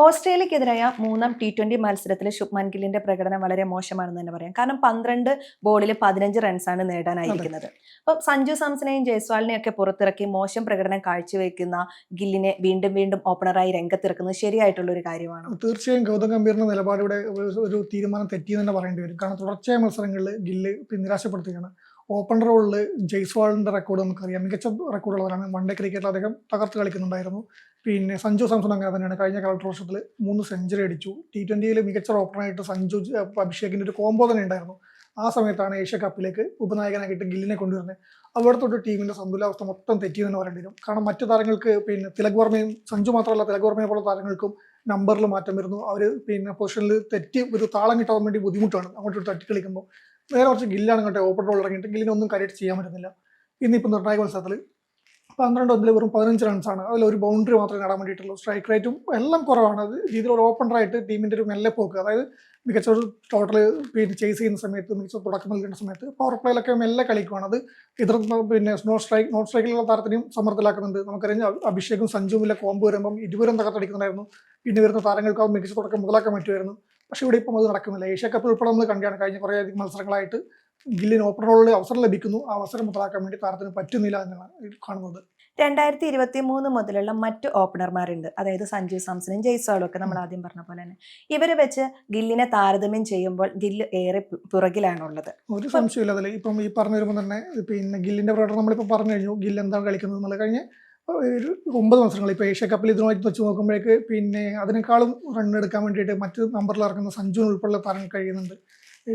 ഓസ്ട്രേലിയക്കെതിരായ മൂന്നാം T twenty മത്സരത്തിൽ ശുഭ്മാൻ ഗില്ലിന്റെ പ്രകടനം വളരെ മോശമാണെന്ന് തന്നെ പറയാം. കാരണം പന്ത്രണ്ട് ബോളിൽ പതിനഞ്ച് റൺസാണ് നേടാനായിരിക്കുന്നത്. അപ്പൊ സഞ്ജു സാംസനെയും ജയ്സ്വാളിനെയും ഒക്കെ പുറത്തിറക്കി മോശം പ്രകടനം കാഴ്ചവെക്കുന്ന ഗില്ലിനെ വീണ്ടും വീണ്ടും ഓപ്പണറായി രംഗത്തിറക്കുന്നത് ശരിയായിട്ടുള്ള ഒരു കാര്യമാണ് തീർച്ചയായും ഗൗതം ഗംഭീറിന്റെ നിലപാട് ഇവിടെ ഒരു- തീരുമാനം തെറ്റിയെന്ന് തന്നെ പറയേണ്ടി വരും. കാരണം തുടർച്ചയായ മത്സരങ്ങളിൽ ഗില്ല് നിരാശപ്പെടുത്തുകയാണ്. ഓപ്പൺ റോളിൽ ജയ്സ്വാളിന്റെ റെക്കോർഡ് നമുക്കറിയാം. മികച്ച റെക്കോർഡുള്ളവരാണ് വൺ ഡേ ക്രിക്കറ്റിൽ അദ്ദേഹം തകർത്ത് കളിക്കുന്നുണ്ടായിരുന്നു. പിന്നെ സഞ്ജു സാംസൺ അങ്ങനെ തന്നെയാണ്. കഴിഞ്ഞ കളക്ടർ വർഷത്തിൽ മൂന്ന് സെഞ്ചുറി അടിച്ചു. ടി ട്വന്റിയിൽ മികച്ച ഓപ്പണറായിട്ട് സഞ്ജു അഭിഷേകിന്റെ ഒരു കോംബോ തന്നെ ഉണ്ടായിരുന്നു. ആ സമയത്താണ് ഏഷ്യ കപ്പിലേക്ക് ഉപനായകനായിട്ട് ഗില്ലിനെ കൊണ്ടുവരുന്നത്. അവിടെ തൊട്ട് ടീമിന്റെ സന്തുലാവസ്ഥ മൊത്തം തെറ്റി എന്ന് പറയേണ്ടി വരും. കാരണം മറ്റു താരങ്ങൾക്ക് പിന്നെ തിലക് വർമ്മയും സഞ്ജു മാത്രമല്ല തിലക് വർമ്മയെ പോലെ താരങ്ങൾക്കും നമ്പറിൽ മാറ്റം വരുന്നു. അവർ പിന്നെ പൊസിഷനിൽ തെറ്റി ഒരു താളം കിട്ടാൻ വേണ്ടി ബുദ്ധിമുട്ടാണ്. അങ്ങോട്ട് തട്ടി കളിക്കുമ്പോൾ നേരെ കുറച്ച് ഗില്ലാണ് കേട്ടോ ഓപ്പൺ റോൾ ഇറങ്ങിയിട്ട് ഗില്ലിനൊന്നും കാര്യമായിട്ട് ചെയ്യാൻ പറ്റുന്നില്ല. ഇന്നിപ്പോൾ നിർണായക മത്സരത്തിൽ പന്ത്രണ്ട് ഒന്നിൽ വെറും പതിനഞ്ച് റൺസാണ് അതിൽ ഒരു ബൗണ്ടറി മാത്രമേ നേടാൻ വേണ്ടിയിട്ടുള്ളൂ. സ്ട്രൈക്ക് റേറ്റും എല്ലാം കുറവാണ്. അത് രീതിയിൽ ഒരു ഓപ്പണറായിട്ട് ടീമിന്റെ ഒരു മെല്ലെ പോക്ക്. അതായത് മികച്ച ഒരു ടോട്ടൽ പിന്നെ ചേസ് ചെയ്യുന്ന സമയത്ത് മികച്ച തുടക്കം നൽകുന്ന സമയത്ത് പവർ പ്ലേയിലൊക്കെ മെല്ലെ കളിക്കുവാണ്. അത് എതിർ പിന്നെ സ്നോ സ്ട്രൈക്ക് നോൺ സ്ട്രൈക്കിലുള്ള താരത്തിനെയും സമ്മർദ്ദത്തിലാക്കുന്നുണ്ട്. നമുക്കറിയാം അഭിഷേകും അഭിഷേകും സഞ്ജുവിലെ കോമ്പ് വരുമ്പം ഇരുവരും തകർത്തടിക്കുന്നുണ്ടായിരുന്നു. പിന്നെ വരുന്ന താരങ്ങൾക്ക് അത് മികച്ച തുടക്കം മുതലാക്കാൻ പറ്റുമായിരുന്നു. പക്ഷേ ഇവിടെ ഇപ്പം അത് നടക്കുന്നില്ല. ഏഷ്യ കപ്പിൽ ഉൾപ്പെടെ നമ്മൾ കണ്ടാണ് കഴിഞ്ഞ കുറേ അധികം മത്സരങ്ങളായിട്ട് ഗില്ലിന് ഓപ്പൺ റോളിൽ അവസരം ലഭിക്കുന്നു. ആ അവസരം മുതലാക്കാൻ വേണ്ടി താരത്തിന് പറ്റുന്നില്ല എന്നാണ് കാണുന്നത്. രണ്ടായിരത്തി ഇരുപത്തി മൂന്ന് മുതലുള്ള മറ്റ് ഓപ്പണർമാരുണ്ട് അതായത് സഞ്ജു സാംസണും ജയ്സ്വാളും ഒക്കെ നമ്മൾ ആദ്യം പറഞ്ഞ പോലെ തന്നെ. ഇവരെ വെച്ച് ഗില്ലിനെ താരതമ്യം ചെയ്യുമ്പോൾ ഗില്ല് ഏറെ പുറകിലാണുള്ളത്. ഒരു സംശയമില്ല അതിൽ ഇപ്പം ഈ പറഞ്ഞു വരുമ്പോൾ തന്നെ പിന്നെ ഗില്ലിന്റെ പ്രകടനം നമ്മളിപ്പോൾ പറഞ്ഞു കഴിഞ്ഞു. ഗില്ല് എന്താണ് കളിക്കുന്നത് എന്നുള്ളത്. കഴിഞ്ഞ് ഒരു ഒമ്പത് മത്സരങ്ങൾ. ഇപ്പോൾ ഏഷ്യ കപ്പിൽ ഇതുമായി വെച്ച് നോക്കുമ്പോഴേക്ക് പിന്നെ അതിനേക്കാളും റൺ എടുക്കാൻ വേണ്ടിയിട്ട് മറ്റ് നമ്പറിൽ ഇറക്കുന്ന സഞ്ജുവിന് താരങ്ങൾ കഴിയുന്നുണ്ട്. ഈ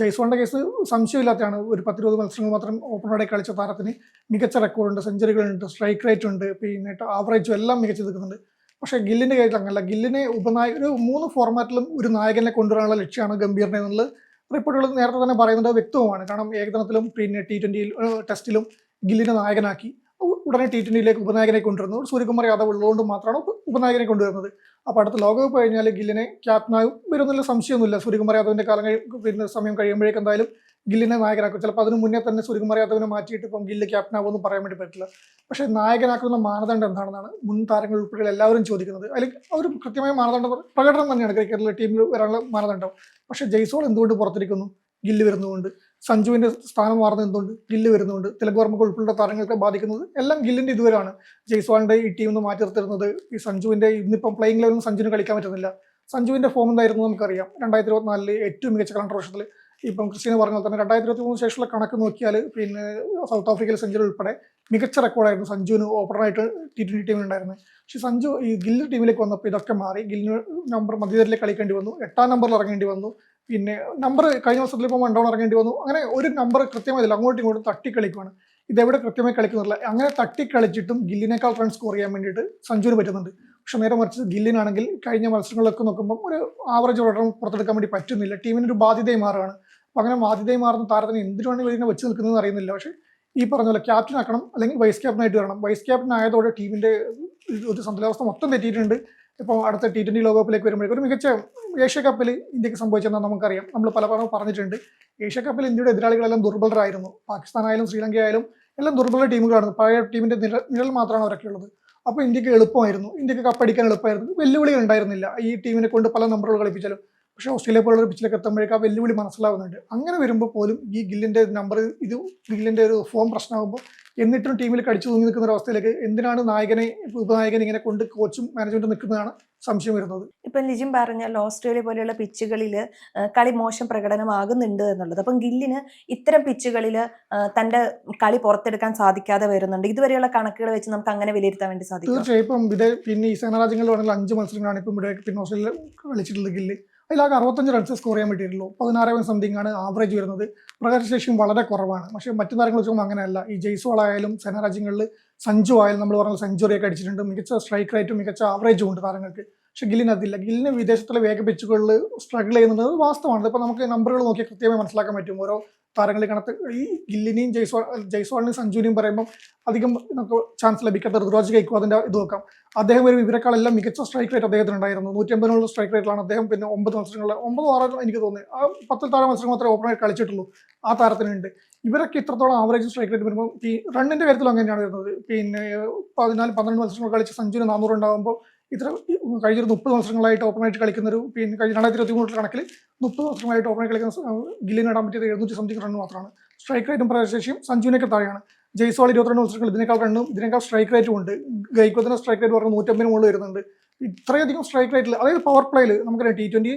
ജയ്സ്വാളിന്റെ കേസ് സംശയമില്ലാത്തതാണ്. ഒരു പത്തിരുപത് മത്സരങ്ങൾ മാത്രം ഓപ്പണറുടെ കളിച്ച താരത്തിന് മികച്ച റെക്കോർഡുണ്ട് സെഞ്ചുറികളുണ്ട് സ്ട്രൈക്ക് റേറ്റ് ഉണ്ട് പിന്നെ ആവറേജും എല്ലാം മികച്ച നിൽക്കുന്നുണ്ട്. പക്ഷേ ഗില്ലിന്റെ കാര്യത്തിൽ അങ്ങനല്ല. ഗില്ലിനെ ഉപനായക ഒരു മൂന്ന് ഫോർമാറ്റിലും ഒരു നായകനെ കൊണ്ടുവരാനുള്ള ലക്ഷ്യമാണ് ഗംഭീറിനെ എന്നുള്ളത് റിപ്പോർട്ടുകൾ നേരത്തെ തന്നെ പറയുന്നത് വ്യക്തവുമാണ്. കാരണം ഏകദിനത്തിലും പിന്നെ ടി ട്വന്റിയിൽ ടെസ്റ്റിലും ഗില്ലിനെ നായകനാക്കി. ഉടനെ ടി ട്വന്റിയിലേക്ക് ഉപനായകനെ കൊണ്ടുവരുന്നു. സൂര്യകുമാർ യാദവ് ഉള്ളതുകൊണ്ട് മാത്രമാണ് ഉപനായകനെ കൊണ്ടുവരുന്നത്. അപ്പോൾ അടുത്ത ലോകകപ്പ് കഴിഞ്ഞാൽ ഗില്ലിനെ ക്യാപ്റ്റനായും വരുന്നില്ല സംശയമൊന്നുമില്ല. സൂര്യകുമാർ യാദവിന്റെ കാലം വരുന്ന സമയം കഴിയുമ്പോഴേക്കും എന്തായാലും ഗില്ലിനെ നായകനാക്കും. ചിലപ്പോൾ അതിന് മുന്നേ തന്നെ സൂര്യകുമാർ യാദവിനെ മാറ്റിയിട്ട് ഇപ്പം ഗില്ല് ക്യാപ്റ്റനാകുമെന്ന് പറയാൻ വേണ്ടി പറ്റില്ല. പക്ഷേ നായകനാക്കുന്ന മാനദണ്ഡം എന്താണെന്നാണ് മുൻ താരങ്ങൾ ഉൾപ്പെടെ എല്ലാവരും ചോദിക്കുന്നത്. അതിൽ അവർ കൃത്യമായ മാനദണ്ഡം പ്രകടനം തന്നെയാണ് ക്രിക്കറ്റിലെ ടീമിൽ വരാനുള്ള മാനദണ്ഡം. പക്ഷേ ജയ്സോൾ എന്തുകൊണ്ട് പുറത്തിരിക്കുന്നു? ഗില്ല് വരുന്നതുകൊണ്ട്. സഞ്ജുവിന്റെ സ്ഥാനം മാറുന്നത് എന്തുകൊണ്ട്? ഗില്ല് വരുന്നുണ്ട് തിലക് വർമ്മക്ക് ഉൾപ്പെടെ താരങ്ങൾക്ക് ബാധിക്കുന്നത് എല്ലാം ഗില്ലിന്റെ ഇതുവരാണ് ജയ്സ്വാളിന്റെ ഈ ടീം നിന്ന് മാറ്റി നിർത്തിരുന്നത് ഈ സഞ്ജുവിന്റെ ഇന്നിപ്പം പ്ലേയിങ് ലെവലിൽ സഞ്ജുവിന് കളിക്കാൻ പറ്റുന്നില്ല. സഞ്ജുവിന്റെ ഫോം എന്തായിരുന്നു നമുക്കറിയാം. രണ്ടായിരത്തി ഇരുപത്തിനാലിൽ ഏറ്റവും മികച്ച കലണ്ടർ വർഷത്തിൽ ഇപ്പം ക്രിസ്റ്റീന പറഞ്ഞാൽ തന്നെ രണ്ടായിരത്തി ഇരുപത്തി മൂന്ന് ശേഷമുള്ള കണക്ക് നോക്കിയാൽ പിന്നെ സൗത്ത് ആഫ്രിക്കയിലെ സെഞ്ചുറി ഉൾപ്പെടെ മികച്ച റെക്കോർഡായിരുന്നു സഞ്ജുവിന് ഓപ്പണറായിട്ട് ടി ട്വന്റി ടീമിലുണ്ടായിരുന്നത് പക്ഷേ സഞ്ജു ഈ ഗില്ല് ടീമിലേക്ക് വന്നപ്പോൾ ഇതൊക്കെ മാറി. ഗില്ലിന് നമ്പർ മധ്യതരിലേക്ക് കളിക്കേണ്ടി വന്നു. എട്ടാം നമ്പറിൽ ഇറങ്ങേണ്ടി വന്നു. പിന്നെ നമ്പർ കഴിഞ്ഞ വർഷത്തിൽ ഇപ്പോൾ മണ്ടോൺ ഇറങ്ങേണ്ടി വന്നു. അങ്ങനെ ഒരു നമ്പർ കൃത്യമായില്ല അങ്ങോട്ടും ഇങ്ങോട്ടും തട്ടി കളിക്കുവാണ് ഇതെവിടെ കൃത്യമായി കളിക്കുന്നില്ല. അങ്ങനെ തട്ടി കളിച്ചിട്ടും ഗില്ലിനേക്കാൾ റൺ സ്കോർ ചെയ്യാൻ വേണ്ടിയിട്ട് സഞ്ജുവിന് പറ്റുന്നുണ്ട്. പക്ഷെ നേരെ മറിച്ച് ഗില്ലിനാണെങ്കിൽ കഴിഞ്ഞ മത്സരങ്ങളൊക്കെ നോക്കുമ്പോൾ ഒരു ആവറേജ് റൺ പുറത്തെടുക്കാൻ വേണ്ടി പറ്റുന്നില്ല. ടീമിന് ഒരു ബാധ്യതയായി മാറുകയാണ്. അപ്പോൾ അങ്ങനെ ബാധ്യതയായി മാറുന്ന താരത്തിന് എന്തിനാണ് ഇവരിനെ വെച്ച് നിൽക്കുന്നതെന്ന് അറിയുന്നില്ല. പക്ഷേ ഈ പറഞ്ഞ പോലെ ക്യാപ്റ്റൻ ആക്കണം അല്ലെങ്കിൽ വൈസ് ക്യാപ്റ്റനായിട്ട് വരണം. വൈസ് ക്യാപ്റ്റൻ ആയതോടെ ടീമിന്റെ ഒരു സന്തുലാവസ്ഥ മൊത്തം തെറ്റിയിട്ടുണ്ട്. ഇപ്പോൾ അടുത്ത ടി ട്വന്റി ലോകകപ്പിലേക്ക് വരുമ്പോഴേക്കും ഒരു മികച്ച ഏഷ്യ കപ്പിൽ ഇന്ത്യയ്ക്ക് സംഭവിച്ചതെന്ന് നമുക്കറിയാം. നമ്മൾ പല പല പറഞ്ഞിട്ടുണ്ട്. ഏഷ്യ കപ്പിൽ ഇന്ത്യയുടെ എതിരാളികളെല്ലാം ദുർബലരായിരുന്നു. പാകിസ്ഥാനായാലും ശ്രീലങ്കയായാലും എല്ലാം ദുർബല ടീമുകളാണ്. പഴയ ടീമിന്റെ നിഴൽ നിഴൽ മാത്രമാണ് അവരൊക്കെ ഉള്ളത്. അപ്പോൾ ഇന്ത്യയ്ക്ക് എളുപ്പമായിരുന്നു. ഇന്ത്യയ്ക്ക് കപ്പടിക്കാൻ എളുപ്പമായിരുന്നു. വെല്ലുവിളികൾ ഉണ്ടായിരുന്നില്ല. ഈ ടീമിനെ കൊണ്ട് പല നമ്പറുകൾ കളിപ്പിച്ചാലും. പക്ഷേ ഓസ്ട്രേലിയ പോലുള്ള പിച്ചിലൊക്കെ എത്തുമ്പോഴേക്കും ആ വെല്ലുവിളി മനസ്സിലാവുന്നുണ്ട്. അങ്ങനെ വരുമ്പോൾ പോലും ഈ ഗില്ലിന്റെ നമ്പർ ഇത് ഗില്ലിന്റെ ഒരു ഫോം പ്രശ്നമാകുമ്പോൾ എന്നിട്ടും ടീമിൽ കടിച്ചു തൂങ്ങി നിൽക്കുന്ന ഒരു അവസ്ഥയിലേക്ക് എന്തിനാണ് നായകനെ ഉപനായകനെ ഇങ്ങനെ കൊണ്ട് കോച്ചും മാനേജ്മെന്റും നിൽക്കുന്നതാണ് സംശയം വരുന്നത്. ഇപ്പം ലിജിൻ പറഞ്ഞാൽ ഓസ്ട്രേലിയ പോലെയുള്ള പിച്ചുകളിൽ കളി മോശം പ്രകടനമാകുന്നുണ്ട് എന്നുള്ളത്. അപ്പം ഗില്ലിന് ഇത്തരം പിച്ചുകളിൽ തന്റെ കളി പുറത്തെടുക്കാൻ സാധിക്കാതെ വരുന്നുണ്ട്. ഇതുവരെയുള്ള കണക്കുകൾ വെച്ച് നമുക്ക് അങ്ങനെ വിലയിരുത്താൻ വേണ്ടി സാധിക്കും. തീർച്ചയായും. ഇപ്പം ഇത് പിന്നെ ഈ സേന രാജ്യങ്ങളിൽ വേണമെങ്കിൽ അഞ്ച് മത്സരങ്ങളാണ് ഇപ്പം ഇവിടെ പിന്നെ ഓസ്ട്രേലിയ കളിച്ചിട്ടുള്ളത് ഗില്ല്. അതിലാകെ അറുപത്തഞ്ച് റൺസ് സ്കോർ ചെയ്യാൻ പറ്റിയിട്ടുള്ളൂ പതിനാറ് പോയിന്റ് സംതിങ് ആണ് ആവറേജ് വരുന്നത്. പ്രകടനശേഷിയും വളരെ കുറവാണ്. പക്ഷേ മറ്റു താരങ്ങൾ വെച്ച് നോക്കുമ്പോൾ അങ്ങനെയല്ല. ഈ ജയ്സ്വാൾ ആയാലും സേന സഞ്ജു ആയാലും നമ്മൾ പറഞ്ഞ സെഞ്ചുറിയൊക്കെ അടിച്ചിട്ടുണ്ട്. മികച്ച സ്ട്രൈക്ക് റേറ്റും മികച്ച ആവറേജും ഉണ്ട് താരങ്ങൾക്ക്. പക്ഷെ ഗില്ലിന് അതില്ല. ഗില്ലിന് വിദേശത്തുള്ള വേഗ പിച്ചുകളിൽ സ്ട്രഗിൾ ചെയ്യുന്നുണ്ട് വാസ്തവമാണ്. ഇപ്പം നമുക്ക് നമ്പറുകൾ നോക്കിയാൽ കൃത്യമായി മനസ്സിലാക്കാൻ പറ്റും. ഓരോ താരങ്ങളെ കണക്ക് ഈ ഗില്ലിനെയും ജയ്സ്വാൾ ജയ്സ്വാളിനെയും സഞ്ജുവിനെയും പറയുമ്പോൾ അധികം നമുക്ക് ചാൻസ് ലഭിക്കാത്ത ഋതുരാജ് കൈക്കോ അതിന്റെ ഇത് നോക്കാം. അദ്ദേഹം ഒരു ഇവരെക്കാളെല്ലാം മികച്ച സ്ട്രൈക്ക് റേറ്റ് അദ്ദേഹത്തിന് ഉണ്ടായിരുന്നു നൂറ്റി അമ്പതിനുള്ള സ്ട്രൈക്ക് റേറ്റിലാണ് അദ്ദേഹം പിന്നെ ഒമ്പത് മത്സരങ്ങളിൽ ഒമ്പത് ആറോ എനിക്ക് തോന്നുന്നത് ആ പത്തിൽ താഴെ മത്സരം മാത്രമേ ഓപ്പണായി കളിച്ചിട്ടുള്ളൂ. ആ താരത്തിനുണ്ട്. ഇവരൊക്കെ ഇത്രത്തോളം ആവറേജ് സ്ട്രൈക്ക് റേറ്റ് വരുമ്പോൾ ഈ റണ്ണിന്റെ കാര്യത്തിൽ അങ്ങനെയാണ് വരുന്നത്. പിന്നെ പതിനാല് പന്ത്രണ്ട് മത്സരങ്ങൾ കളിച്ച് സഞ്ജുവിന് നാനൂറ് ഉണ്ടാകുമ്പോൾ ഇത്ര കഴിഞ്ഞ ഒരു മുപ്പത് വർഷങ്ങളായിട്ട് ഓപ്പണായിട്ട് കളിക്കുന്ന ഒരു പിന്നെ കഴിഞ്ഞ രണ്ടായിരത്തി ഇരുപത്തി മൂന്നിൽ കണക്കിൽ മുപ്പത് വർഷങ്ങളായിട്ട് ഓപ്പണായിട്ട് കളിക്കുന്ന ഗില്ലിന് ഇടാൻ പറ്റിയത് എഴുന്നൂറ്റി സംതിങ് റൺ മാത്രമാണ്. സ്ട്രൈക്ക് റേറ്റും പ്രശേഷിയും സഞ്ജുവിനൊക്കെ താഴെയാണ്. ജയ്സ്വാൾ ഇരുപത്തിരണ്ട് മത്സരങ്ങൾ ഇതിനേക്കാൾ റണ്ണും ഇതിനേക്കാൾ സ്ട്രൈക്ക് റേറ്റും ഉണ്ട്. ഗൈക്കോത്തിന് സ്ട്രൈക്ക് റേറ്റ് പറഞ്ഞ നൂറ്റമ്പതിന് മുകളിൽ വരുന്നുണ്ട്. ഇത്രയധികം സ്ട്രൈക്ക് റേറ്റിൽ അതായത് പവർ പ്ലേയിൽ നമുക്ക് ടി ട്വന്റി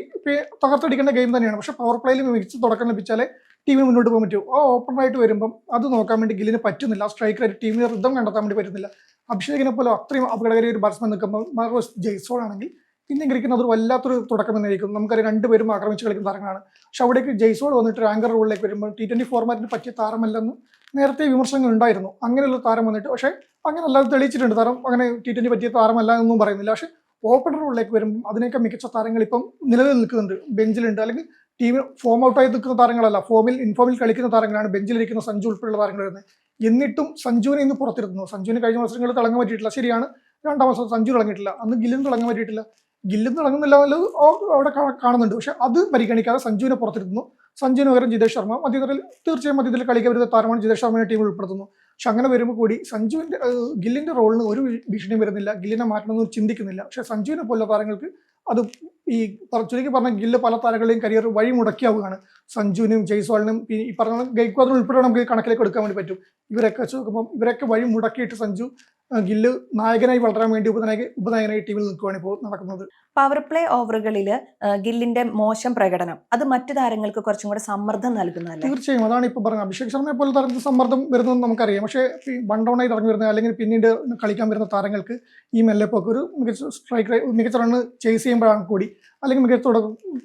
തകർത്തടിക്കേണ്ട ഗെയിം തന്നെയാണ്. പക്ഷേ പവർ പ്ലേയിൽ മികച്ച തുടക്കം ലഭിച്ചാലേ ടീമിന് മുന്നോട്ട് പോകാൻ പറ്റൂ. ആ ഓപ്പണായിട്ട് വരുമ്പം അത് നോക്കാൻ വേണ്ടി ഗില്ലിന് പറ്റുന്നില്ല. സ്ട്രൈക്ക് റേറ്റ് ടീമിന് റിദ്ധം കണ്ടെത്താൻ വേണ്ടി പറ്റുന്നില്ല. അഭിഷേകിനെ പോലെ അത്രയും അപകടകരമായ ഒരു ബാറ്റ്സ്മാൻ നിൽക്കുമ്പോൾ മറുവശത്ത് ജയ്സോൾ ആണെങ്കിൽ ഇന്ത്യൻ ക്രിക്കറ്റിന് അതൊരു വല്ലാത്തൊരു തുടക്കം തന്നെയായിരിക്കും നമുക്കറിയാം രണ്ടുപേരും ആക്രമിച്ച് കളിക്കുന്ന താരങ്ങളാണ്. പക്ഷെ അവിടേക്ക് ജയ്സോൾ വന്നിട്ട് ആങ്കർ റോളിലേക്ക് വരുമ്പോൾ ടി ട്വന്റി ഫോർമാറ്റിന് പറ്റിയ താരമല്ലെന്ന് നേരത്തെ വിമർശനങ്ങൾ ഉണ്ടായിരുന്നു. അങ്ങനെയുള്ള താരം വന്നിട്ട് പക്ഷേ അങ്ങനെ അല്ലാതെ തെളിയിച്ചിട്ടുണ്ട്. താരം അങ്ങനെ ടി ട്വന്റി പറ്റിയ താരമല്ല എന്നും പറയുന്നില്ല. പക്ഷേ ഓപ്പണർ റോളിലേക്ക് വരുമ്പോൾ അതിനേക്കാൾ മികച്ച താരങ്ങൾ ഇപ്പം നിലനിൽക്കുന്നുണ്ട് നിൽക്കുന്നുണ്ട്. ബെഞ്ചിലുണ്ട്. അല്ലെങ്കിൽ ടീം ഫോം ഔട്ടായി നിൽക്കുന്ന താരങ്ങളല്ല. ഫോമിൽ ഇൻഫോമിൽ കളിക്കുന്ന താരങ്ങളാണ്. ബെഞ്ചിലിരിക്കുന്ന സഞ്ജു ഉൾപ്പെടെയുള്ള താരങ്ങൾ വരുന്നത്. എന്നിട്ടും സഞ്ജുവിനെ ഇന്ന് പുറത്തിരുന്നു സഞ്ജുവിന് കഴിഞ്ഞ മത്സരങ്ങളിൽ തിളങ്ങാൻ പറ്റിയിട്ടില്ല. ശരിയാണ്. രണ്ടാം മത്സരം സഞ്ജു തിളങ്ങിയിട്ടില്ല. അന്ന് ഗില്ലും തിളങ്ങാൻ പറ്റിയിട്ടില്ല. ഗില്ലും തിളങ്ങുന്നില്ല എന്നുള്ളത് അവിടെ കാണുന്നുണ്ട്. പക്ഷെ അത് പരിഗണിക്കാതെ സഞ്ജുവിനെ പുറത്തിരുന്നു സഞ്ജുവിന് പകരം ജിതേഷ് ശർമ്മ മധ്യതരത്തിൽ തീർച്ചയായും മധ്യത്തിൽ കളിക്കാൻ വരുന്ന താരമാണ് ജിതേഷ് ശർമ്മയെ ടീമിൽ ഉൾപ്പെടുത്തുന്നു. പക്ഷെ അങ്ങനെ വരുമ്പോൾ കൂടി സഞ്ജുവിന്റെ ഗില്ലിന്റെ റോളിന് ഒരു ഭീഷണിയും വരുന്നില്ല. ഗില്ലിനെ മാറ്റണമെന്ന് ചിന്തിക്കുന്നില്ല. പക്ഷെ സഞ്ജുവിനെ പോലുള്ള താരങ്ങൾക്ക് അത് ഈ ചുരുക്കി പറഞ്ഞ ഗില്ല് പല താരങ്ങളുടെയും കരിയർ വഴി മുടക്കിയാവുകയാണ്. സഞ്ജുവിനും ജയ്സ്വാളിനും ഈ പറഞ്ഞ ഗൈക്വാദിനും ഉൾപ്പെടെ നമുക്ക് കണക്കിലേക്ക് എടുക്കാൻ വേണ്ടി പറ്റും. ഇവരൊക്കെ നോക്കുമ്പോൾ ഇവരൊക്കെ വഴി മുടക്കിയിട്ട് സഞ്ജു ഗില്ല് നായകനായി വളരാൻ വേണ്ടി ഉപനായക ഉപനായകനായി ടീമിൽ നിൽക്കുകയാണ് ഇപ്പോൾ നടക്കുന്നത്. പവർ പ്ലേ ഓവറുകളിൽ ഗില്ലിന്റെ മോശം പ്രകടനം അത് മറ്റു താരങ്ങൾക്ക് കുറച്ചും കൂടെ സമ്മർദ്ദം നൽകുന്നതല്ലേ? തീർച്ചയായും. അതാണ് ഇപ്പോൾ പറഞ്ഞത്. അഭിഷേക് ശർമ്മയെ പോലെ താരത്തിന് സമ്മർദ്ദം വരുന്നത് നമുക്കറിയാം. പക്ഷേ ഈ വൺ ഡൗൺ ആയി ഇറങ്ങി വരുന്ന അല്ലെങ്കിൽ പിന്നീട് കളിക്കാൻ വരുന്ന താരങ്ങൾക്ക് ഈ മെല്ലെപ്പൊക്കെ ഒരു മികച്ച സ്ട്രൈക്ക് മികച്ച റണ്ണ് ചേസ് ചെയ്യുമ്പോഴാണ് കൂടി അല്ലെങ്കിൽ മികച്ച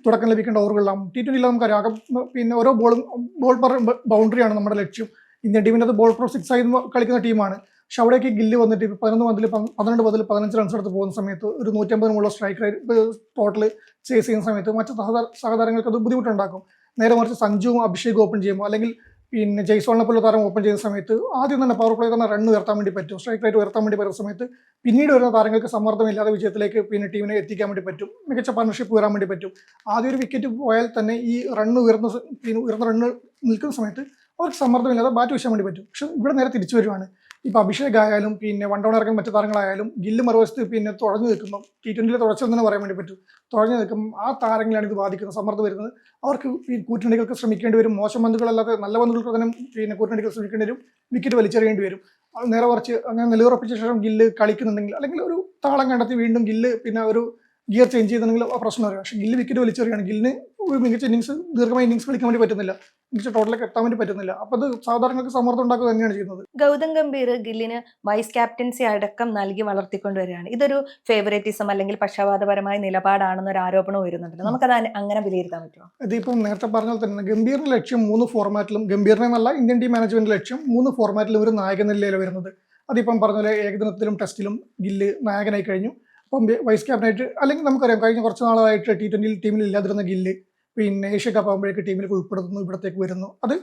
തുടക്കം ലഭിക്കേണ്ട ഓവറുകളിലാണ് ടി ട്വന്റിയിൽ നമുക്കറിയാം. പിന്നെ ഓരോ ബോളും ബോൾ പെർ ബൗണ്ടറിയാണ് നമ്മുടെ ലക്ഷ്യം. ഇന്ത്യൻ ടീമിന്റെ അത് ബോൾ പ്രോ സിക്സ് ആയി കളിക്കുന്ന ടീമാണ്. പക്ഷെ അവിടേക്ക് ഗില്ല് വന്നിട്ട് ഇപ്പോൾ പതിനൊന്ന് പന്തിൽ പന്ത്രണ്ട് പതിൽ പതിനഞ്ച് റൺസ് എടുത്ത് പോകുന്ന സമയത്ത് ഒരു നൂറ്റമ്പത് മുള്ള സ്ട്രൈക്ക് റേറ്റ് ടോട്ടൽ ചേസ് ചെയ്യുന്ന സമയത്ത് മറ്റു സഹതാ- സഹതാരങ്ങൾക്ക് അത് ബുദ്ധിമുട്ടുണ്ടാക്കും. നേരെ മറിച്ച് സഞ്ജുവും അഭിഷേകും ഓപ്പൺ ചെയ്യുമ്പോൾ അല്ലെങ്കിൽ പിന്നെ ജയ്സോളിനെ പോലെ താരം ഓപ്പൺ ചെയ്യുന്ന സമയത്ത് ആദ്യം തന്നെ പവർ പ്ലേ തന്നെ റൺ ഉയർത്താൻ വേണ്ടി പറ്റും. സ്ട്രൈക്ക് റേറ്റ് ഉയർത്താൻ വേണ്ടി വരുന്ന സമയത്ത് പിന്നീട് വരുന്ന താരങ്ങൾക്ക് സമ്മർദ്ദമില്ലാതെ വിജയത്തിലേക്ക് പിന്നെ ടീമിനെ എത്തിക്കാൻ വേണ്ടി പറ്റും. മികച്ച പാർട്ണർഷിപ്പ് ഉയരാൻ വേണ്ടി പറ്റും. ആദ്യം ഒരു വിക്കറ്റ് പോയാൽ തന്നെ ഈ റൺ ഉയർന്ന പിന്നെ ഉയർന്ന റണ്ണ് നിൽക്കുന്ന സമയത്ത് അവർക്ക് സമ്മർദ്ദമില്ലാതെ ബാറ്റ് വീശാൻ വേണ്ടി പറ്റും. പക്ഷെ ഇവിടെ നേരെ തിരിച്ചു വരുവാണ്. ഇപ്പോൾ അഭിഷേക് ആയാലും പിന്നെ വൺ ഡൗൺ ഇറങ്ങുന്ന മറ്റു താരങ്ങളായാലും ഗില്ല് മറുവശത്ത് പിന്നെ തുഴഞ്ഞു നിൽക്കുമ്പോൾ ടി ട്വന്റിയിലെ തുഴച്ചെന്ന് തന്നെ പറയാൻ വേണ്ടി പറ്റും. തുഴഞ്ഞു നിൽക്കും ആ താരങ്ങളാണ് ഇത് ബാധിക്കുന്നത് സമ്മർദ്ദം വരുന്നത്. അവർക്ക് ഈ കൂറ്റണികൾക്ക് ശ്രമിക്കേണ്ടി വരും. മോശം പന്തുകളല്ലാതെ നല്ല പന്തുകൾക്ക് തന്നെ പിന്നെ കൂറ്റണികൾ ശ്രമിക്കേണ്ടി വരും. വിക്കറ്റ് വലിച്ചെറിയേണ്ടി വരും. നേരെ കുറച്ച് അങ്ങനെ നിലയുറപ്പിച്ച ശേഷം ഗില്ല് കളിക്കുന്നുണ്ടെങ്കിൽ അല്ലെങ്കിൽ ഒരു താളം കണ്ടെത്തി വീണ്ടും ഗില്ല് പിന്നെ ഒരു ഗിയർ ചേഞ്ച് ചെയ്യുന്നുണ്ടെങ്കിൽ ആ പ്രശ്നം അറിയാം പക്ഷേ ഗില്ല് വിക്കറ്റ് വലിച്ചെറിയാണ് ഗില്ലിന് ഒരു മികച്ച ഇന്നിങ്സ് ദീർഘമായ ഇന്നിങ്സ് കളിക്കാൻ വേണ്ടി പറ്റുന്നില്ല. മികച്ച ടോട്ടലേക്ക് എത്താൻ വേണ്ടി പറ്റുന്നില്ല. അപ്പോൾ അത് സാധാരണക്ക് സമ്മർദ്ദം ഉണ്ടാക്കുക തന്നെയാണ് ചെയ്യുന്നത്. ഗൗതം ഗംഭീർ ഗില്ലിന് വൈസ് ക്യാപ്റ്റൻസി അടക്കം നൽകി വളർത്തിക്കൊണ്ടുവരികയാണ് ഇതൊരു ഫേവറേറ്റിസം അല്ലെങ്കിൽ പക്ഷപാതപരമായ നിലപാടാണെന്ന് ഒരു ആരോപണം വരുന്നുണ്ടല്ലോ നമുക്കത് അങ്ങനെ വിലയിരുത്താൻ പറ്റുമോ? ഇതിപ്പം നേരത്തെ പറഞ്ഞ പോലെ തന്നെ ഗംഭീറിന്റെ ലക്ഷ്യം മൂന്ന് ഫോർമാറ്റിലും ഗംഭീറിനെ നല്ല ഇന്ത്യൻ ടീം മാനേജ്മെന്റ് ലക്ഷ്യം മൂന്ന് ഫോർമാറ്റിലും ഒരു നായക നിലയിലാണ് വരുന്നത്. അതിപ്പം പറഞ്ഞ പോലെ ഏകദിനത്തിലും ടെസ്റ്റിലും ഗില്ല് നായകനായി കഴിഞ്ഞു. അപ്പം വൈസ് ക്യാപ്റ്റനായിട്ട് അല്ലെങ്കിൽ നമുക്കറിയാം കഴിഞ്ഞ കുറച്ച് നാളായിട്ട് ടി ട്വന്റിയിൽ ടീമിൽ ഇല്ലാതിരുന്ന ഗില്ല് പിന്നെ ഏഷ്യ കപ്പ് ആകുമ്പോഴേക്ക് ടീമിലേക്ക് ഉൾപ്പെടുത്തുന്നു ഇവിടത്തേക്ക് വരുന്നു. അത്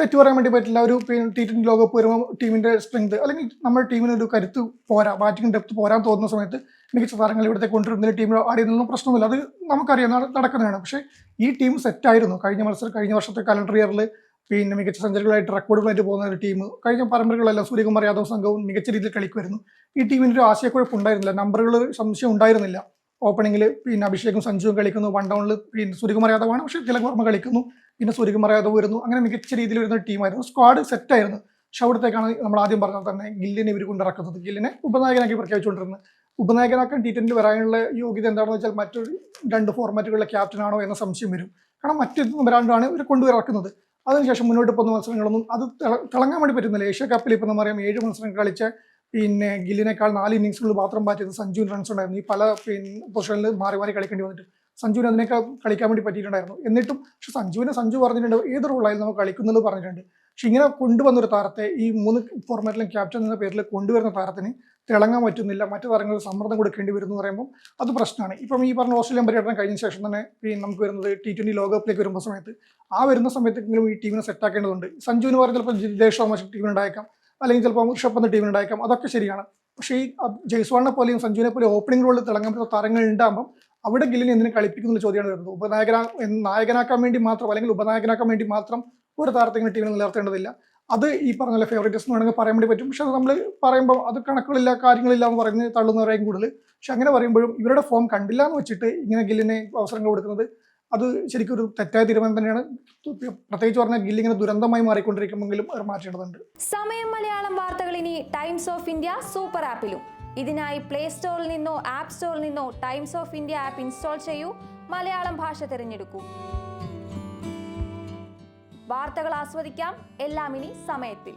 തെറ്റു പറയാൻ വേണ്ടി പറ്റില്ല. ഒരു ടി ട്വന്റി ലോകകപ്പ് വരുമ്പോൾ ടീമിന്റെ സ്ട്രെങ്ത് അല്ലെങ്കിൽ നമ്മുടെ ടീമിന് ഒരു കരുത്ത് പോരാ ബാറ്റിംഗ് ഡെപ്ത് പോരാൻ തോന്നുന്ന സമയത്ത് മികച്ച താരങ്ങൾ ഇവിടത്തെ കൊണ്ടുവരുന്നതിൽ ടീമിൽ ആടിയൊന്നും പ്രശ്നമൊന്നുമില്ല. അത് നമുക്കറിയാം നട- നടക്കുന്നതാണ്. പക്ഷേ ഈ ടീം സെറ്റായിരുന്നു കഴിഞ്ഞ മത്സരം കഴിഞ്ഞ വർഷത്തെ കലണ്ടർ ഇയറിൽ പിന്നെ മികച്ച സെഞ്ചുറികളായിട്ട് റെക്കോർഡുകളായിട്ട് പോകുന്ന ഒരു ടീം കഴിഞ്ഞ പരമ്പരകളെല്ലാം സൂര്യകുമാർ യാദവ് സംഘവും മികച്ച രീതിയിൽ കളിക്കുമായിരുന്നു. ഈ ടീമിന് ഒരു ആശയക്കുഴപ്പം ഉണ്ടായിരുന്നില്ല നമ്പറുകൾ സംശയം ഉണ്ടായിരുന്നില്ല. ഓപ്പണിങ്ങിൽ പിന്നെ അഭിഷേകും സഞ്ജുവും കളിക്കുന്നു. വൺ ഡൗണിൽ പിന്നെ സൂര്യകുമാർ യാദവാണ് പക്ഷേ ചില വർമ്മ കളിക്കുന്നു. പിന്നെ സൂര്യകുമാർ യാദവ് വരുന്നു. അങ്ങനെ മികച്ച രീതിയിൽ വരുന്ന ടീമായിരുന്നു സ്ക്വാഡ് സെറ്റായിരുന്നു പക്ഷെ അവിടത്തേക്കാണ് നമ്മൾ ആദ്യം പറഞ്ഞത് തന്നെ. ഗില്ലിനെ ഇവർ കൊണ്ടിറക്കുന്നത് ഗില്ലിനെ ഉപനായകനാക്കി പ്രഖ്യാപിച്ചുകൊണ്ടിരുന്നത്. ഉപനായകനാക്കാൻ ടി ട്വന്റി വരാനുള്ള യോഗ്യത എന്താണെന്ന് വെച്ചാൽ മറ്റൊരു രണ്ട് ഫോർമാറ്റുകളിലെ ക്യാപ്റ്റൻ ആണോ എന്ന സംശയം വരും. കാരണം മറ്റൊന്നും വരാണ്ടാണ് ഇവർ കൊണ്ടുവരക്കുന്നത് അതിനുശേഷം മുന്നോട്ട് പോകുന്ന മത്സരങ്ങളൊന്നും അത് തിള- തിളങ്ങാൻ വേണ്ടി പറ്റുന്നില്ല. ഏഷ്യ കപ്പിൽ ഇപ്പം നമ്മൾ അറിയാം ഏഴ് മത്സരങ്ങൾ കളിച്ച പിന്നെ ഗില്ലിനേക്കാൾ നാല് ഇന്നിങ്സുകൾ മാത്രം ബാറ്റ് ചെയ്ത് സഞ്ജുവിന് റൺസ് ഉണ്ടായിരുന്നു. ഈ പല പിന്നെ പൊസിഷനിൽ മാറി മാറി കളിക്കേണ്ടി വന്നിട്ട് സഞ്ജുവിന് അതിനേക്കാൾ കളിക്കാൻ വേണ്ടി പറ്റിയിട്ടുണ്ടായിരുന്നു. എന്നിട്ടും പക്ഷെ സഞ്ജുവിനെ സഞ്ജു പറഞ്ഞിട്ടുണ്ട്. ഏത് റോളായാലും നമുക്ക് കളിക്കുന്നത് പറഞ്ഞിട്ടുണ്ട്. പക്ഷെ ഇങ്ങനെ കൊണ്ടുവന്നൊരു താരത്തെ ഈ മൂന്ന് ഫോർമാറ്റിലും ക്യാപ്റ്റൻ എന്ന പേരിൽ കൊണ്ടുവരുന്ന താരത്തിന് തിളങ്ങാൻ പറ്റുന്നില്ല. മറ്റു താരങ്ങൾക്ക് സമ്മർദ്ദം കൊടുക്കേണ്ടി വരുന്നു എന്ന് പറയുമ്പോൾ അത് പ്രശ്നമാണ്. ഇപ്പം ഈ പറഞ്ഞ ഓസ്ട്രേലിയൻ പര്യടനം കഴിഞ്ഞ ശേഷം തന്നെ നമുക്ക് വരുന്നത് ടി ട്വന്റി ലോകകപ്പിലേക്ക് വരുമ്പോൾ സമയത്ത് ആ വരുന്ന സമയത്തെങ്കിലും ഈ ടീമിനെ സെറ്റാക്കേണ്ടതുണ്ട് സഞ്ജുവിന് പറഞ്ഞ ചിലപ്പോൾ ജിതേഷ് ടീമിനുണ്ടായേക്കാം അല്ലെങ്കിൽ ചിലപ്പോൾ ഋഷഭ് എന്ന ടീമിനുണ്ടായേക്കാം അതൊക്കെ ശരിയാണ്. പക്ഷേ ഈ ജയ്സ്വാളിനെ പോലെയും സഞ്ജുവിനെ പോലെയും ഓപ്പണിംഗ് റോളിൽ തിളങ്ങാൻ പറ്റുന്ന താരങ്ങൾ ഉണ്ടാകുമ്പോൾ അവിടെ ഗില്ലിനെ എന്തിനു കളിപ്പിക്കുന്ന ചോദ്യമാണ് വരുന്നത്. ഉപനായകനാ നായകനാക്കാൻ വേണ്ടി മാത്രം അല്ലെങ്കിൽ ഉപനായകനാക്കാൻ വേണ്ടി മാത്രം ഒരു താരത്തെ ഇങ്ങനെ ടീമിൽ നിലനിർത്തേണ്ടതില്ല. അത് ഈ പറഞ്ഞ പോലെ എന്ന് വേണമെങ്കിൽ പറയാൻ വേണ്ടി പറ്റും. പക്ഷെ അത് നമ്മൾ പറയുമ്പോൾ അത് കണക്കുകളില്ല കാര്യങ്ങളില്ല എന്ന് പറഞ്ഞ് തള്ളുന്നവരെയും കൂടുതൽ. പക്ഷെ അങ്ങനെ പറയുമ്പോഴും ഇവരുടെ ഫോം കണ്ടില്ല എന്ന് വെച്ചിട്ട് ഇങ്ങനെ ഗില്ലിനെ അവസരങ്ങൾ കൊടുക്കുന്നത് അത് ശരിക്കും ഒരു തെറ്റായ തീരുമാനം തന്നെയാണ്. പ്രത്യേകിച്ച് പറഞ്ഞാൽ ഗില്ല് ഇങ്ങനെ ദുരന്തമായി മാറിക്കൊണ്ടിരിക്കുമെങ്കിലും അവർ മാറ്റേണ്ടതുണ്ട് സമയം മലയാളം വാർത്തകൾ ഇനി ടൈംസ് ഓഫ് ഇന്ത്യ സൂപ്പർ ആപ്പിലും. ഇതിനായി പ്ലേ സ്റ്റോറിൽ നിന്നോ ആപ്പ് സ്റ്റോറിൽ നിന്നോ Times of India app install ചെയ്യൂ. മലയാളം ഭാഷ തിരഞ്ഞെടുക്കൂ. വാർത്തകൾ ആസ്വദിക്കാം. എല്ലാം ഇനി സമയത്തിൽ.